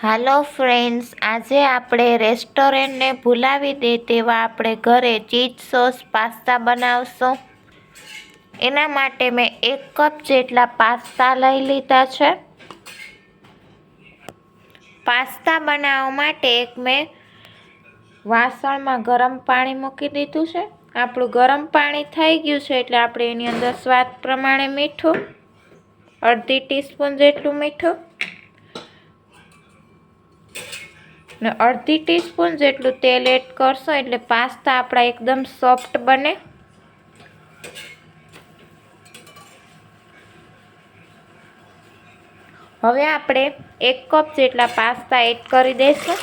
હાલો friends, આજે આપણે રેસ્ટોરન્ટને ભૂલાવી દે તેવા આપણે ઘરે ચીઝ સોસ, પાસ્તા બનાવશું. એના માટે મેં એક કપ જેટલા પાસ્તા લઈ લીધા છે. પાસ્તા બનાવવા માટે એક મેં વાસણમાં ગરમ પાણી મૂકી દીધું છે. આપણું ગરમ પાણી થઈ ગયું છે એટલે આપણે એની અંદર સ્વાદ પ્રમાણે મીઠું, અડધી ટીસ્પૂન જેટલું મીઠું ને અડધી ટીસ્પૂન જેટલું તેલ એડ કરશો એટલે પાસ્તા આપણા એકદમ સોફ્ટ બને. હવે આપણે એક કપ જેટલા પાસ્તા એડ કરી દઈશું.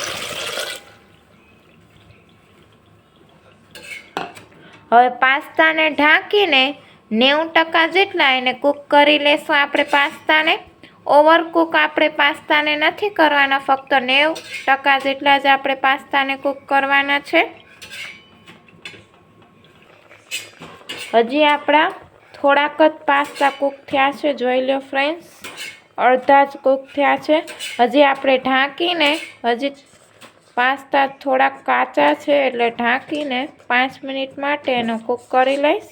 હવે પાસ્તાને ઢાંકીને નેવું ટકા જેટલા એને કૂક કરી લેશું આપણે પાસ્તાને. ઓવરકુક આપણે પાસ્તાને નથી કરવાના, ફક્ત નેવ ટકા જેટલા જ આપણે પાસ્તાને કૂક કરવાના છે. હજી આપણા થોડાક જ પાસ્તા કૂક થયા છે, જોઈ લો ફ્રેન્ડ્સ, અડધા જ કૂક થયા છે. હજી આપણે ઢાંકીને, હજી પાસ્તા થોડાક કાચા છે એટલે ઢાંકીને પાંચ મિનિટ માટે એનો કૂક કરી લઈશ.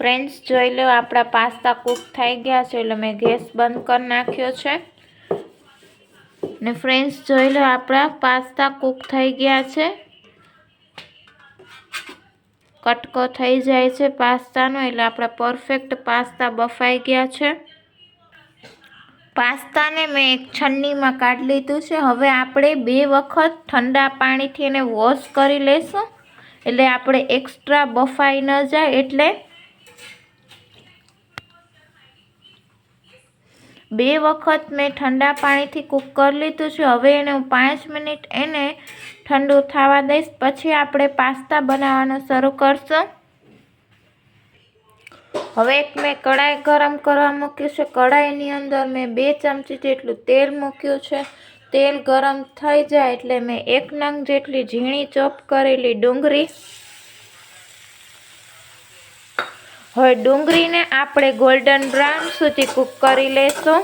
ફ્રેન્ડ્સ જોઈ લો, આપણા પાસ્તા કૂક થઈ ગયા છે. એટલે મેં ગેસ બંધ કરી નાખ્યો છે. ને ફ્રેન્ડ્સ જોઈ લો, આપણા પાસ્તા કૂક થઈ ગયા છે. કટકો થઈ જાય છે પાસ્તાનો, એટલે આપણા પરફેક્ટ પાસ્તા બફાઈ ગયા છે. પાસ્તાને મેં એક છન્નીમાં કાઢી લીધું છે. હવે આપણે બે વખત ઠંડા પાણીથી એને વોશ કરી લઈશું એટલે આપણે એક્સ્ટ્રા બફાઈ ન જાય, એટલે બે વખત મેં ઠંડા પાણીથી કૂક કરી લીધું છે. હવે એને હું પાંચ મિનિટ એને ઠંડુ થવા દઈશ. પછી આપણે પાસ્તા બનાવવાનું શરૂ કરશું. હવે એક મેં કઢાઈ ગરમ કરવા મૂક્યું છે. કઢાઈની અંદર મેં બે ચમચી જેટલું તેલ મૂક્યું છે. તેલ ગરમ થઈ જાય એટલે મેં એક નંગ જેટલી ઝીણી ચોપ કરેલી ડુંગળી હવે ડુંગળીને આપણે ગોલ્ડન બ્રાઉન સુધી કૂક કરી લઈશું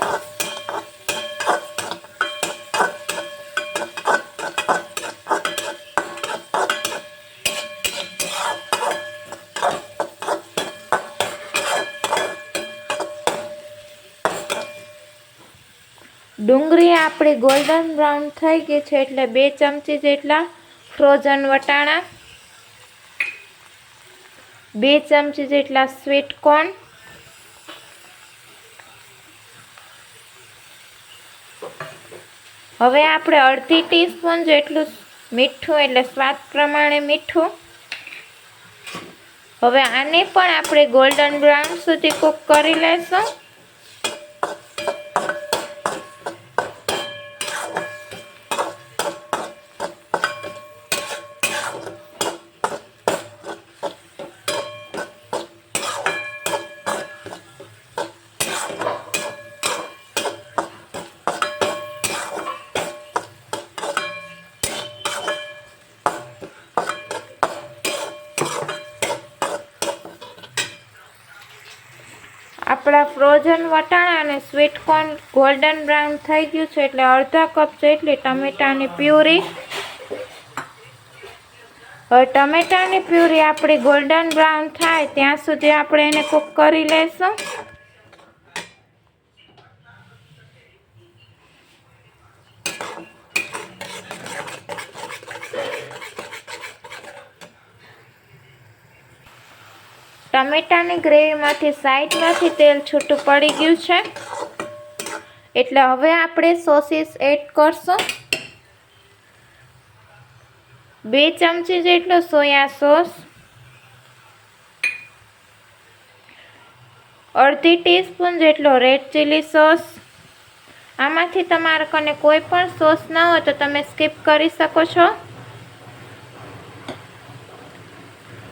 ડુંગળી આપણી ગોલ્ડન બ્રાઉન થઈ ગઈ છે એટલે બે ચમચી જેટલા ફ્રોઝન વટાણા. બે ચમચી જેટલા સ્વીટ કોર્ન હવે આપણે અડધી ટીસ્પૂન જેટલું મીઠું, એટલે સ્વાદ પ્રમાણે મીઠું. હવે આને પણ આપણે ગોલ્ડન બ્રાઉન સુધી કૂક કરી લઈશું. આપણા ફ્રોઝન વટાણા અને સ્વીટ કોર્ન ગોલ્ડન બ્રાઉન થઈ ગયું છે એટલે અડધા કપ જેટલી ટમેટાની પ્યુરી. હવે ટમેટાની પ્યુરી આપણી ગોલ્ડન બ્રાઉન થાય, ત્યાં સુધી આપણે એને કૂક કરી લઈશું ટમેટાની ગ્રેવીમાંથી સાઈડમાંથી તેલ છૂટું પડી ગયું છે. એટલે હવે આપણે સોસીસ એડ કરશું. બે ચમચી જેટલો સોયા સોસ. અડધી ટીસ્પૂન જેટલો રેડ ચીલી સોસ. આમાંથી તમારા કને કોઈ પણ સોસ ન હોય તો તમે સ્કીપ કરી શકો છો.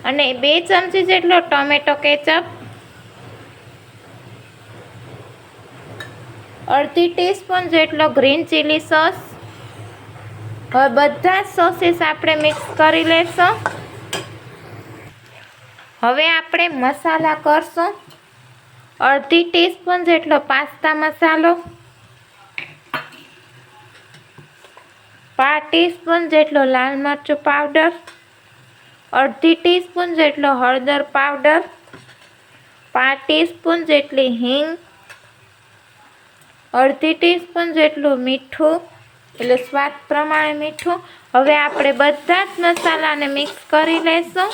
અને બે ચમચી જેટલો ટોમેટો કેચઅપ. અડધી ટીસ્પૂન જેટલો ગ્રીન ચીલી સોસ. હવે બધા જ સોસીસ આપણે મિક્સ કરી લેશું. હવે આપણે મસાલા કરશું. અડધી ટીસ્પૂન જેટલો પાસ્તા મસાલો. પાંચ ટીસ્પૂન જેટલો લાલ મરચું પાવડર. અડધી ટીસ્પૂન જેટલો હળદર પાવડર, પાંચ ટીસ્પૂન જેટલી હિંગ, અડધી ટીસ્પૂન જેટલું મીઠું, એટલે સ્વાદ પ્રમાણે મીઠું. હવે આપણે બધા જ મસાલાને મિક્સ કરી લઈશું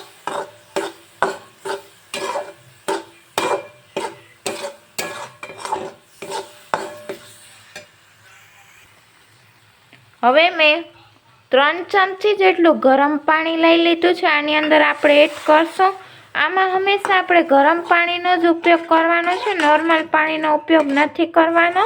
હવે મેં ત્રણ ચમચી જેટલું ગરમ પાણી લઈ લીધું છે. આની અંદર આપણે એડ કરશું. આમાં હંમેશા આપણે ગરમ પાણીનો જ ઉપયોગ કરવાનો છે. નોર્મલ પાણીનો ઉપયોગ નથી કરવાનો.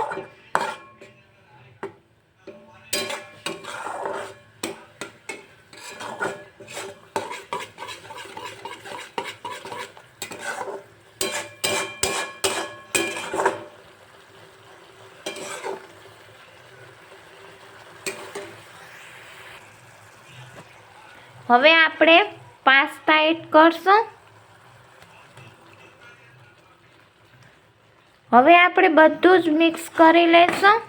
હવે આપણે પાસ્તા એડ કરશું. હવે આપણે બધું જ મિક્સ કરી લેશું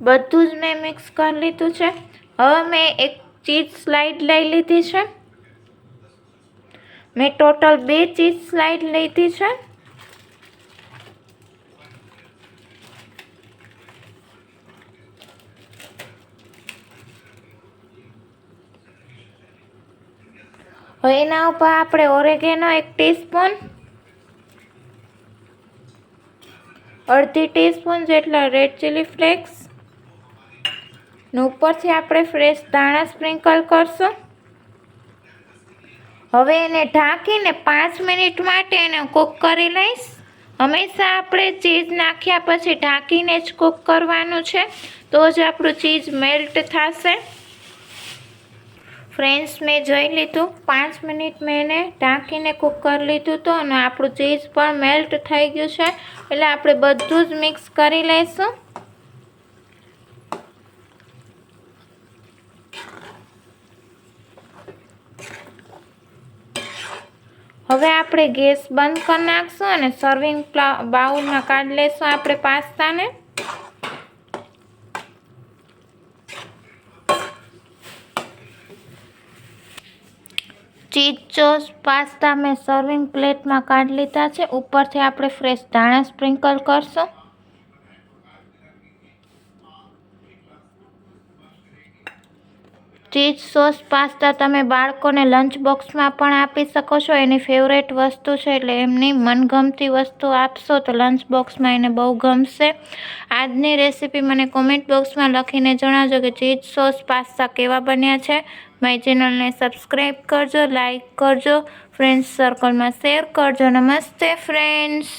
બધું જ મેં મિક્સ કરી લીધું છે. હવે મેં એક ચીઝ સ્લાઇડ લઈ લીધી છે. મેં ટોટલ બે ચીઝ સ્લાઇડ લીધી છે. હવે એના ઉપર આપણે ઓરેગેનો એક ટીસ્પૂન અડધી ટીસ્પૂન જેટલા રેડ ચીલી ફ્લેક્સ ને ઉપરથી આપણે ફ્રેશ દાણા સ્પ્રિંકલ કરશું. હવે એને ઢાંકીને પાંચ મિનિટ માટે એને કૂક કરી લઈશ. હંમેશા આપણે ચીઝ નાખ્યા પછી ઢાંકીને જ કૂક કરવાનું છે. તો જ આપણું ચીઝ મેલ્ટ થશે. ફ્રેન્ડ્સ, મેં જોઈ લીધું. પાંચ મિનિટ મેં એને ઢાંકીને કૂક કરી લીધું હતું અને આપણું ચીઝ પણ મેલ્ટ થઈ ગયું છે. એટલે આપણે બધું જ મિક્સ કરી લઈશું. હવે આપણે ગેસ બંધ કરી નાખશું અને સર્વિંગ બાઉલમાં કાઢી લઈશું આપણે પાસ્તાને. ચીઝ ચોસ પાસ્તા મેં સર્વિંગ પ્લેટમાં કાઢી લીધા છે. ઉપરથી આપણે ફ્રેશ ધાણા સ્પ્રિંકલ કરશું. ચીઝ સોસ, પાસ્તા તમે બાળકોને લંચ બોક્સમાં પણ આપી શકો છો. એની ફેવરેટ વસ્તુ છે એટલે એમની મનગમતી વસ્તુ આપશો તો લંચ બોક્સમાં એને બહુ ગમશે. આજની રેસીપી મને કોમેન્ટ બોક્સમાં લખીને જણાવજો કે ચીઝ સોસ, પાસ્તા કેવા બન્યા છે. મારી ચેનલને સબસ્ક્રાઈબ કરજો લાઈક કરજો ફ્રેન્ડ્સ સર્કલમાં શેર કરજો. નમસ્તે ફ્રેન્ડ્સ